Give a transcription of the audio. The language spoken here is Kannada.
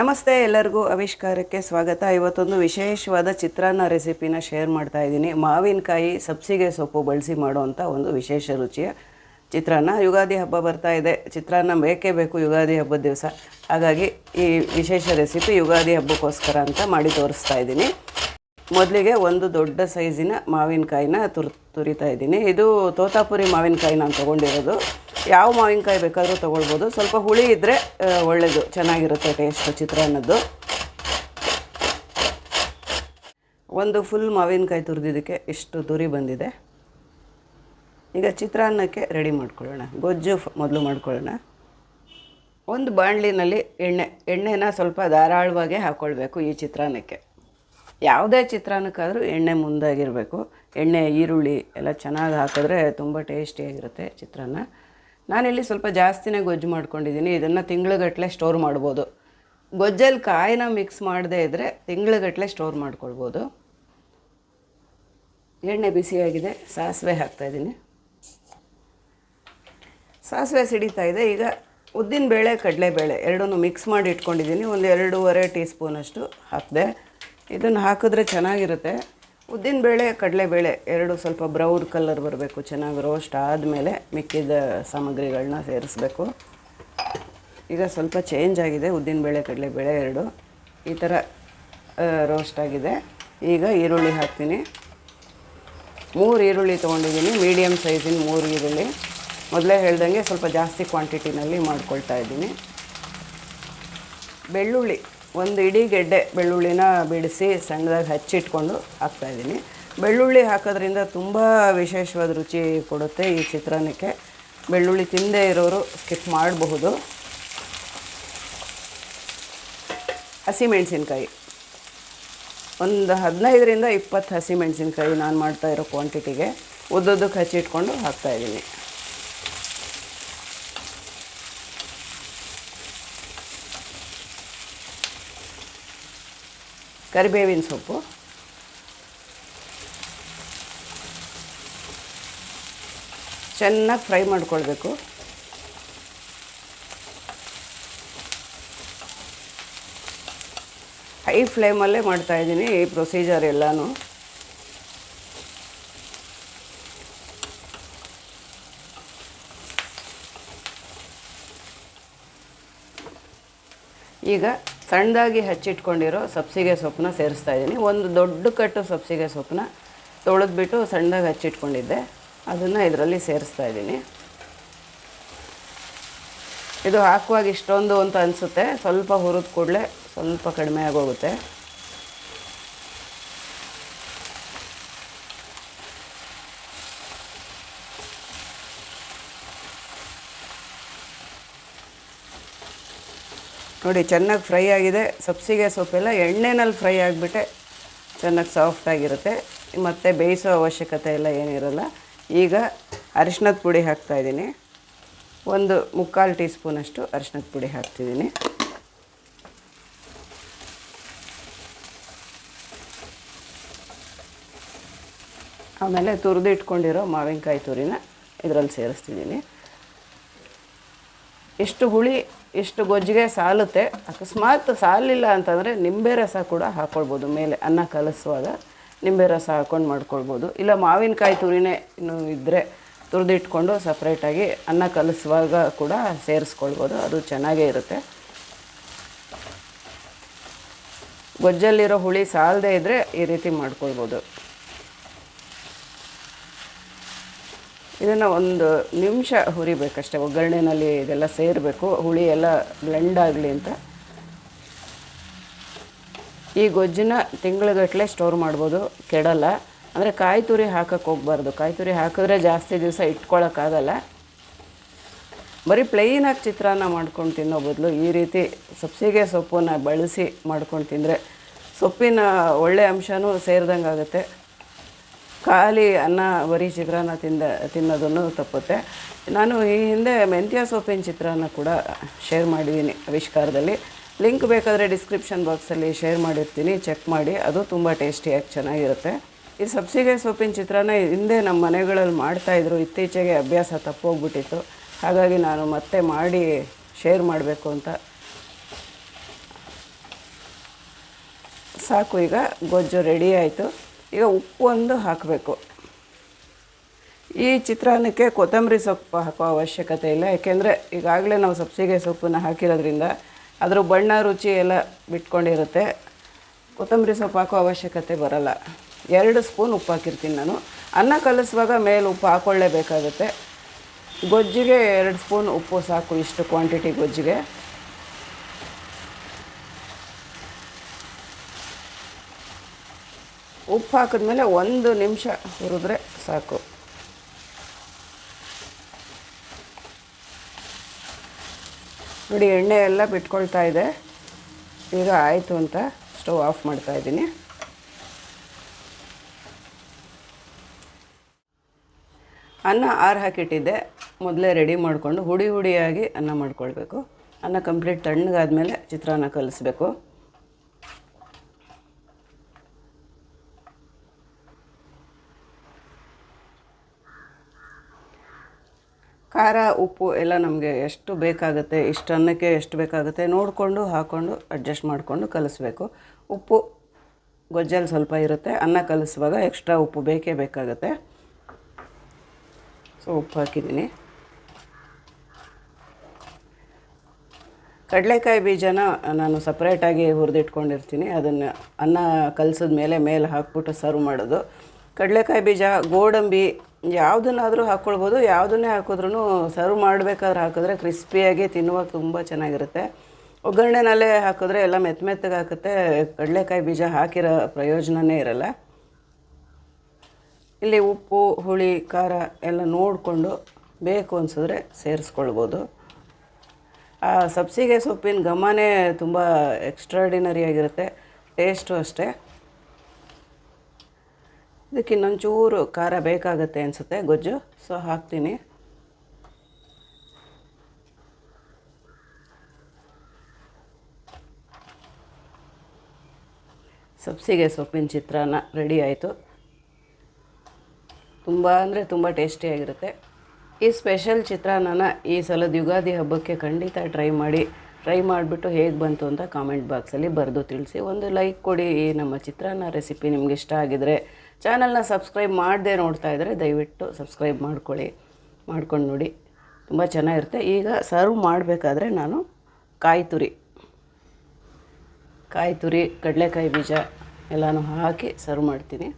ನಮಸ್ತೆ ಎಲ್ಲರಿಗೂ ಆವಿಷ್ಕಾರಕ್ಕೆ ಸ್ವಾಗತ. ಇವತ್ತೊಂದು ವಿಶೇಷವಾದ ಚಿತ್ರಾನ್ನ ರೆಸಿಪಿನ ಶೇರ್ ಮಾಡ್ತಾ ಇದ್ದೀನಿ. ಮಾವಿನಕಾಯಿ ಸಬ್ಸಿಗೆ ಸೊಪ್ಪು ಬಳಸಿ ಮಾಡುವಂಥ ಒಂದು ವಿಶೇಷ ರುಚಿಯ ಚಿತ್ರಾನ್ನ. ಯುಗಾದಿ ಹಬ್ಬ ಬರ್ತಾ ಇದೆ. ಚಿತ್ರಾನ್ನ ಬೇಕೇ ಬೇಕು ಯುಗಾದಿ ಹಬ್ಬದ ದಿವಸ. ಹಾಗಾಗಿ ಈ ವಿಶೇಷ ರೆಸಿಪಿ ಯುಗಾದಿ ಹಬ್ಬಕ್ಕೋಸ್ಕರ ಅಂತ ಮಾಡಿ ತೋರಿಸ್ತಾ ಇದ್ದೀನಿ. ಮೊದಲಿಗೆ ಒಂದು ದೊಡ್ಡ ಸೈಜಿನ ಮಾವಿನಕಾಯಿನ ತುರ್, ತುರಿತಾ ಇದ್ದೀನಿ. ಇದು ತೋತಾಪುರಿ ಮಾವಿನಕಾಯಿ ನಾನು ತೊಗೊಂಡಿರೋದು. ಯಾವ ಮಾವಿನಕಾಯಿ ಬೇಕಾದರೂ ತೊಗೊಳ್ಬೋದು. ಸ್ವಲ್ಪ ಹುಳಿ ಇದ್ದರೆ ಒಳ್ಳೆಯದು ಚೆನ್ನಾಗಿರುತ್ತೆ ಟೇಸ್ಟು ಚಿತ್ರಾನ್ನದ್ದು ಒಂದು ಫುಲ್ ಮಾವಿನಕಾಯಿ ತುರಿದಿದ್ದಕ್ಕೆ ಇಷ್ಟು ತುರಿ ಬಂದಿದೆ. ಈಗ ಚಿತ್ರಾನ್ನಕ್ಕೆ ರೆಡಿ ಮಾಡ್ಕೊಳ್ಳೋಣ. ಗೊಜ್ಜು ಮೊದಲು ಮಾಡ್ಕೊಳ್ಳೋಣ. ಒಂದು ಬಾಣಲಿನಲ್ಲಿ ಎಣ್ಣೆ, ಎಣ್ಣೆನ ಸ್ವಲ್ಪ ಧಾರಾಳವಾಗಿ ಹಾಕ್ಕೊಳ್ಬೇಕು ಈ ಚಿತ್ರಾನ್ನಕ್ಕೆ ಯಾವುದೇ ಚಿತ್ರಾನ್ನಕ್ಕಾದರೂ ಎಣ್ಣೆ ಮುಂದಾಗಿರಬೇಕು. ಎಣ್ಣೆ, ಈರುಳ್ಳಿ ಎಲ್ಲ ಚೆನ್ನಾಗಿ ಹಾಕಿದ್ರೆ ತುಂಬ ಟೇಸ್ಟಿಯಾಗಿರುತ್ತೆ ಚಿತ್ರಾನ್ನ. ನಾನಿಲ್ಲಿ ಸ್ವಲ್ಪ ಜಾಸ್ತಿನೇ ಗೊಜ್ಜು ಮಾಡ್ಕೊಂಡಿದ್ದೀನಿ. ಇದನ್ನು ತಿಂಗ್ಳುಗಟ್ಟಲೆ ಸ್ಟೋರ್ ಮಾಡ್ಬೋದು. ಗೊಜ್ಜಲ್ಲಿ ಕಾಯಿನ ಮಿಕ್ಸ್ ಮಾಡದೇ ಇದ್ದರೆ ತಿಂಗ್ಳುಗಟ್ಟಲೆ ಸ್ಟೋರ್ ಮಾಡ್ಕೊಳ್ಬೋದು. ಎಣ್ಣೆ ಬಿಸಿಯಾಗಿದೆ, ಸಾಸಿವೆ ಹಾಕ್ತಾಯಿದ್ದೀನಿ ಸಾಸಿವೆ ಸಿಡಿತಾ ಇದೆ. ಈಗ ಉದ್ದಿನ ಬೇಳೆ ಕಡಲೆ ಕಡಲೆಬೇಳೆ ಎರಡನ್ನೂ ಮಿಕ್ಸ್ ಮಾಡಿ ಇಟ್ಕೊಂಡಿದ್ದೀನಿ. ಒಂದು ಎರಡೂವರೆ ಟೀ ಸ್ಪೂನಷ್ಟು ಹಾಕಿದೆ. ಇದನ್ನು ಹಾಕಿದ್ರೆ ಚೆನ್ನಾಗಿರುತ್ತೆ. ಉದ್ದಿನಬೇಳೆ ಕಡಲೆಬೇಳೆ ಎರಡು ಸ್ವಲ್ಪ ಬ್ರೌನ್ ಕಲರ್ ಬರಬೇಕು, ಚೆನ್ನಾಗಿ ರೋಸ್ಟ್ ಆದಮೇಲೆ ಮಿಕ್ಕಿದ ಸಾಮಗ್ರಿಗಳನ್ನ ಸೇರಿಸ್ಬೇಕು. ಈಗ ಸ್ವಲ್ಪ ಚೇಂಜ್ ಆಗಿದೆ, ಉದ್ದಿನ ಬೇಳೆ, ಕಡಲೆ ಕಡಲೆಬೇಳೆ ಎರಡು. ಈ ಥರ ರೋಸ್ಟ್ ಆಗಿದೆ. ಈಗ ಈರುಳ್ಳಿ ಹಾಕ್ತೀನಿ. ಮೂರು ಈರುಳ್ಳಿ ತೊಗೊಂಡಿದ್ದೀನಿ ಮೀಡಿಯಮ್ ಸೈಜಿನ ಮೂರು ಈರುಳ್ಳಿ. ಮೊದಲೇ ಹೇಳ್ದಂಗೆ ಸ್ವಲ್ಪ ಜಾಸ್ತಿ ಕ್ವಾಂಟಿಟಿನಲ್ಲಿ ಮಾಡ್ಕೊಳ್ತಾ ಇದ್ದೀನಿ. ಬೆಳ್ಳುಳ್ಳಿ ಒಂದು ಇಡೀ ಗೆಡ್ಡೆ ಬೆಳ್ಳುಳ್ಳಿನ ಬಿಡಿಸಿ ಸಣ್ಣದಾಗಿ ಹಚ್ಚಿಟ್ಕೊಂಡು ಹಾಕ್ತಾಯಿದ್ದೀನಿ ಬೆಳ್ಳುಳ್ಳಿ ಹಾಕೋದ್ರಿಂದ ತುಂಬ ವಿಶೇಷವಾದ ರುಚಿ ಕೊಡುತ್ತೆ ಈ ಚಿತ್ರಾನ್ನಕ್ಕೆ. ಬೆಳ್ಳುಳ್ಳಿ ತಿಂದೇ ಇರೋರು ಸ್ಕಿಪ್ ಮಾಡಬಹುದು. ಹಸಿಮೆಣಸಿನ್ಕಾಯಿ ಒಂದು ಹದಿನೈದರಿಂದ ಇಪ್ಪತ್ತು ಹಸಿಮೆಣಸಿನ್ಕಾಯಿ ನಾನು ಮಾಡ್ತಾ ಇರೋ ಕ್ವಾಂಟಿಟಿಗೆ ಉದ್ದುದ್ದಕ್ಕೆ ಹಚ್ಚಿಟ್ಕೊಂಡು ಹಾಕ್ತಾಯಿದ್ದೀನಿ ಕರಿಬೇವಿನ ಸೊಪ್ಪು. ಚೆನ್ನಾಗಿ ಫ್ರೈ ಮಾಡ್ಕೊಳ್ಬೇಕು. ಹೈ ಫ್ಲೇಮಲ್ಲೇ ಮಾಡ್ತಾಯಿದ್ದೀನಿ ಈ ಪ್ರೊಸೀಜರ್ ಎಲ್ಲನೂ. ಈಗ ಸಣ್ಣದಾಗಿ ಹಚ್ಚಿಟ್ಕೊಂಡಿರೋ ಸಬ್ಸಿಗೆ ಸೊಪ್ಪನ್ನ ಸೇರಿಸ್ತಾ ಇದ್ದೀನಿ. ಒಂದು ದೊಡ್ಡ ಕಟ್ಟು ಸಬ್ಸಿಗೆ ಸೊಪ್ಪನ್ನ ತೊಳೆದ್ಬಿಟ್ಟು ಸಣ್ಣದಾಗಿ ಹಚ್ಚಿಟ್ಕೊಂಡಿದ್ದೆ. ಅದನ್ನು ಇದರಲ್ಲಿ ಸೇರಿಸ್ತಾ ಇದ್ದೀನಿ. ಇದು ಹಾಕುವಾಗ ಇಷ್ಟೊಂದು ಅಂತ ಅನಿಸುತ್ತೆ. ಸ್ವಲ್ಪ ಹುರಿದ ಕೂಡಲೇ ಸ್ವಲ್ಪ ಕಡಿಮೆ ಆಗೋಗುತ್ತೆ. ನೋಡಿ, ಚೆನ್ನಾಗಿ ಫ್ರೈ ಆಗಿದೆ. ಸಬ್ಸಿಗೆ ಸೊಪ್ಪೆಲ್ಲ ಎಣ್ಣೆನಲ್ಲಿ ಫ್ರೈ ಆಗಿಬಿಟ್ಟೆ. ಚೆನ್ನಾಗಿ ಸಾಫ್ಟಾಗಿರುತ್ತೆ ಮತ್ತು ಬೇಯಿಸೋ ಅವಶ್ಯಕತೆ ಎಲ್ಲ ಏನಿರಲ್ಲ. ಈಗ ಅರಿಶಿನದ ಪುಡಿ ಹಾಕ್ತಾಯಿದ್ದೀನಿ ಒಂದು ಮುಕ್ಕಾಲು ಟೀ ಸ್ಪೂನಷ್ಟು ಅರಿಶಿನದ ಪುಡಿ ಹಾಕ್ತಿದ್ದೀನಿ. ಆಮೇಲೆ ತುರಿದು ಇಟ್ಕೊಂಡಿರೋ ಮಾವಿನಕಾಯಿ ತುರಿನ ಇದರಲ್ಲಿ ಸೇರಿಸ್ತಿದ್ದೀನಿ. ಎಷ್ಟು ಹುಳಿ ಎಷ್ಟು ಗೊಜ್ಜಿಗೆ ಸಾಲುತ್ತೆ. ಅಕಸ್ಮಾತ್ ಸಾಲಿಲ್ಲ ಅಂತಂದರೆ ನಿಂಬೆ ರಸ ಕೂಡ ಹಾಕ್ಕೊಳ್ಬೋದು ಮೇಲೆ, ಅನ್ನ ಕಲಿಸುವಾಗ ನಿಂಬೆ ರಸ ಹಾಕ್ಕೊಂಡು ಮಾಡ್ಕೊಳ್ಬೋದು. ಇಲ್ಲ ಮಾವಿನಕಾಯಿ ತುರಿನೇ ಇನ್ನು ಇದ್ದರೆ ತುರಿದಿಟ್ಕೊಂಡು ಸಪ್ರೇಟಾಗಿ ಅನ್ನ ಕಲಿಸುವಾಗ ಕೂಡ ಸೇರಿಸ್ಕೊಳ್ಬೋದು, ಅದು ಚೆನ್ನಾಗೇ ಇರುತ್ತೆ. ಗೊಜ್ಜಲ್ಲಿರೋ ಹುಳಿ ಸಾಲದೇ ಇದ್ದರೆ ಈ ರೀತಿ ಮಾಡ್ಕೊಳ್ಬೋದು. ಇದನ್ನು ಒಂದು ನಿಮಿಷ ಹುರಿಬೇಕಷ್ಟೇ, ಒಗ್ಗರಣೆನಲ್ಲಿ ಇದೆಲ್ಲ ಸೇರಬೇಕು, ಹುಳಿ ಎಲ್ಲ ಬ್ಲೆಂಡ್ ಆಗಲಿ ಅಂತ. ಈ ಗೊಜ್ಜನ್ನ ತಿಂಗಳಗಟ್ಟಲೆ ಸ್ಟೋರ್ ಮಾಡ್ಬೋದು, ಕೆಡಲ್ಲ. ಅಂದರೆ ಕಾಯಿ ತುರಿ ಹಾಕಕ್ಕೆ ಹೋಗ್ಬಾರ್ದು. ಕಾಯಿ ತುರಿ ಹಾಕಿದ್ರೆ ಜಾಸ್ತಿ ದಿವಸ ಇಟ್ಕೊಳ್ಳೋಕ್ಕಾಗಲ್ಲ ಬರೀ ಪ್ಲೈನಾಗಿ ಚಿತ್ರಾನ್ನ ಮಾಡ್ಕೊಂಡು ತಿನ್ನೋ ಬದಲು ಈ ರೀತಿ ಸಬ್ಸಿಗೆ ಸೊಪ್ಪನ್ನು ಬಳಸಿ ಮಾಡ್ಕೊಂಡು ತಿಂದರೆ ಸೊಪ್ಪಿನ ಒಳ್ಳೆಯ ಅಂಶನೂ ಸೇರಿದಂಗೆ ಆಗುತ್ತೆ ಖಾಲಿ ಅನ್ನ, ಬರೀ ಚಿತ್ರಾನ್ನ ತಿಂದ, ತಿನ್ನೋದನ್ನು ತಪ್ಪುತ್ತೆ. ನಾನು ಈ ಹಿಂದೆ ಮೆಂತ್ಯ ಸೊಪ್ಪಿನ ಚಿತ್ರಾನ್ನ ಕೂಡ ಶೇರ್ ಮಾಡಿದ್ದೀನಿ ಆವಿಷ್ಕಾರದಲ್ಲಿ. ಲಿಂಕ್ ಬೇಕಾದರೆ ಡಿಸ್ಕ್ರಿಪ್ಷನ್ ಬಾಕ್ಸಲ್ಲಿ ಶೇರ್ ಮಾಡಿರ್ತೀನಿ ಚೆಕ್ ಮಾಡಿ. ಅದು ತುಂಬ ಟೇಸ್ಟಿಯಾಗಿ ಚೆನ್ನಾಗಿರುತ್ತೆ. ಈ ಸಬ್ಸಿಗೆ ಸೊಪ್ಪಿನ ಚಿತ್ರಾನ್ನ ಹಿಂದೆ ನಮ್ಮ ಮನೆಗಳಲ್ಲಿ ಮಾಡ್ತಾಯಿದ್ರು ಇತ್ತೀಚೆಗೆ ಅಭ್ಯಾಸ ತಪ್ಪೋಗ್ಬಿಟ್ಟಿತ್ತು. ಹಾಗಾಗಿ ನಾನು ಮತ್ತೆ ಮಾಡಿ ಶೇರ್ ಮಾಡಬೇಕು ಅಂತ. ಸಾಕು ಈಗ, ಗೊಜ್ಜು ರೆಡಿ ಆಯಿತು. ಈಗ ಉಪ್ಪು ಒಂದು ಹಾಕಬೇಕು. ಈ ಚಿತ್ರಾನ್ನಕ್ಕೆ ಕೊತ್ತಂಬರಿ ಸೊಪ್ಪು ಹಾಕೋ ಅವಶ್ಯಕತೆ ಇಲ್ಲ. ಯಾಕೆಂದರೆ ಈಗಾಗಲೇ ನಾವು ಸಬ್ಸಿಗೆ ಸೊಪ್ಪನ್ನು ಹಾಕಿರೋದ್ರಿಂದ ಅದರ ಬಣ್ಣ, ರುಚಿ ಎಲ್ಲ ಬಿಟ್ಕೊಂಡಿರುತ್ತೆ. ಕೊತ್ತಂಬರಿ ಸೊಪ್ಪು ಹಾಕೋ ಅವಶ್ಯಕತೆ ಬರಲ್ಲ. ಎರಡು ಸ್ಪೂನ್ ಉಪ್ಪು ಹಾಕಿರ್ತೀನಿ ನಾನು. ಅನ್ನ ಕಲಿಸುವಾಗ ಮೇಲೆ ಉಪ್ಪು ಹಾಕ್ಕೊಳ್ಳೇಬೇಕಾಗುತ್ತೆ ಗೊಜ್ಜಿಗೆ ಎರಡು ಸ್ಪೂನ್ ಉಪ್ಪು ಸಾಕು ಇಷ್ಟು ಕ್ವಾಂಟಿಟಿ ಗೊಜ್ಜಿಗೆ. ಉಪ್ಪು ಹಾಕಿದ್ಮೇಲೆ ಒಂದು ನಿಮಿಷ ಹುರಿದ್ರೆ ಸಾಕು. ನೋಡಿ, ಎಣ್ಣೆ ಎಲ್ಲ ಬಿಟ್ಕೊಳ್ತಾ ಇದೆ. ಈಗ ಆಯಿತು ಅಂತ ಸ್ಟವ್ ಆಫ್ ಮಾಡ್ತಾ ಇದ್ದೀನಿ. ಅನ್ನ ಆರು ಹಾಕಿಟ್ಟಿದ್ದೆ. ಮೊದಲೇ ರೆಡಿ ಮಾಡಿಕೊಂಡು ಹುಡಿ ಹುಡಿಯಾಗಿ ಅನ್ನ ಮಾಡ್ಕೊಳ್ಬೇಕು. ಅನ್ನ ಕಂಪ್ಲೀಟ್ ತಣ್ಣಗಾದ ಮೇಲೆ ಚಿತ್ರಾನ್ನ ಕಲಿಸ್ಬೇಕು. ಖಾರ, ಉಪ್ಪು ಎಲ್ಲ ನಮಗೆ ಎಷ್ಟು ಬೇಕಾಗುತ್ತೆ, ಇಷ್ಟು ಅನ್ನಕ್ಕೆ ಎಷ್ಟು ಬೇಕಾಗುತ್ತೆ ನೋಡಿಕೊಂಡು ಹಾಕ್ಕೊಂಡು ಅಡ್ಜಸ್ಟ್ ಮಾಡಿಕೊಂಡು ಕಲಿಸ್ಬೇಕು. ಉಪ್ಪು ಗೊಜ್ಜಲ್ಲಿ ಸ್ವಲ್ಪ ಇರುತ್ತೆ. ಅನ್ನ ಕಲಿಸುವಾಗ ಎಕ್ಸ್ಟ್ರಾ ಉಪ್ಪು ಬೇಕೇ ಬೇಕಾಗುತ್ತೆ. ಸೊ ಉಪ್ಪು ಹಾಕಿದ್ದೀನಿ. ಕಡಲೆಕಾಯಿ ಬೀಜನ ನಾನು ಸಪ್ರೇಟಾಗಿ ಹುರಿದಿಟ್ಕೊಂಡಿರ್ತೀನಿ. ಅದನ್ನು ಅನ್ನ ಕಲಸಿದ ಮೇಲೆ ಮೇಲೆ ಹಾಕ್ಬಿಟ್ಟು ಸರ್ವ್ ಮಾಡೋದು. ಕಡಲೆಕಾಯಿ ಬೀಜ, ಗೋಡಂಬಿ ಯಾವುದನ್ನಾದರೂ ಹಾಕ್ಕೊಳ್ಬೋದು. ಯಾವುದನ್ನೇ ಹಾಕಿದ್ರೂ ಸರ್ವ್ ಮಾಡಬೇಕಾದ್ರೆ ಹಾಕಿದ್ರೆ ಕ್ರಿಸ್ಪಿಯಾಗಿ ತಿನ್ನುವಾಗ ತುಂಬ ಚೆನ್ನಾಗಿರುತ್ತೆ. ಒಗ್ಗರಣೆನಲ್ಲೇ ಹಾಕಿದ್ರೆ ಎಲ್ಲ ಮೆತ್ತ ಮೆತ್ತಗೆ ಹಾಕುತ್ತೆ. ಕಡಲೆಕಾಯಿ ಬೀಜ ಹಾಕಿರೋ ಪ್ರಯೋಜನವೇ ಇರಲ್ಲ. ಇಲ್ಲಿ ಉಪ್ಪು, ಹುಳಿ, ಖಾರ ಎಲ್ಲ ನೋಡಿಕೊಂಡು ಬೇಕು ಅನಿಸಿದ್ರೆ ಸೇರಿಸ್ಕೊಳ್ಬೋದು. ಆ ಸಬ್ಸಿಗೆ ಸೊಪ್ಪಿನ ಘಮನೇ ತುಂಬ ಎಕ್ಸ್ಟ್ರಾರ್ಡಿನರಿ ಆಗಿರುತ್ತೆ. ಟೇಸ್ಟು ಅಷ್ಟೇ. ಇದಕ್ಕೆ ಇನ್ನೊಂಚೂರು ಖಾರ ಬೇಕಾಗುತ್ತೆ ಅನಿಸುತ್ತೆ, ಗೊಜ್ಜು. ಸೊ ಹಾಕ್ತೀನಿ. ಸಬ್ಸಿಗೆ ಸೊಪ್ಪಿನ ಚಿತ್ರಾನ್ನ ರೆಡಿ ಆಯಿತು. ತುಂಬ ಅಂದರೆ ತುಂಬ ಟೇಸ್ಟಿಯಾಗಿರುತ್ತೆ ಈ ಸ್ಪೆಷಲ್ ಚಿತ್ರಾನ್ನನ ಈ ಸಲದ ಯುಗಾದಿ ಹಬ್ಬಕ್ಕೆ ಖಂಡಿತ ಟ್ರೈ ಮಾಡಿ. ಟ್ರೈ ಮಾಡಿಬಿಟ್ಟು ಹೇಗೆ ಬಂತು ಅಂತ ಕಾಮೆಂಟ್ ಬಾಕ್ಸಲ್ಲಿ ಬರೆದು ತಿಳಿಸಿ. ಒಂದು ಲೈಕ್ ಕೊಡಿ ನಮ್ಮ ಚಿತ್ರಾನ್ನ ರೆಸಿಪಿ ನಿಮ್ಗೆ ಇಷ್ಟ ಆಗಿದರೆ ಚಾನಲ್ನ ಸಬ್ಸ್ಕ್ರೈಬ್ ಮಾಡದೆ ನೋಡ್ತಾ ಇದ್ದರೆ ದಯವಿಟ್ಟು ಸಬ್ಸ್ಕ್ರೈಬ್ ಮಾಡ್ಕೊಳ್ಳಿ. ಮಾಡ್ಕೊಂಡು ನೋಡಿ. ತುಂಬ ಚೆನ್ನಾಗಿರುತ್ತೆ. ಈಗ ಸರ್ವ್ ಮಾಡಬೇಕಾದ್ರೆ ನಾನು ಕಾಯಿ ತುರಿ ಕಾಯಿ ತುರಿ, ಕಡಲೆಕಾಯಿ ಬೀಜ ಎಲ್ಲನೂ ಹಾಕಿ ಸರ್ವ್ ಮಾಡ್ತೀನಿ.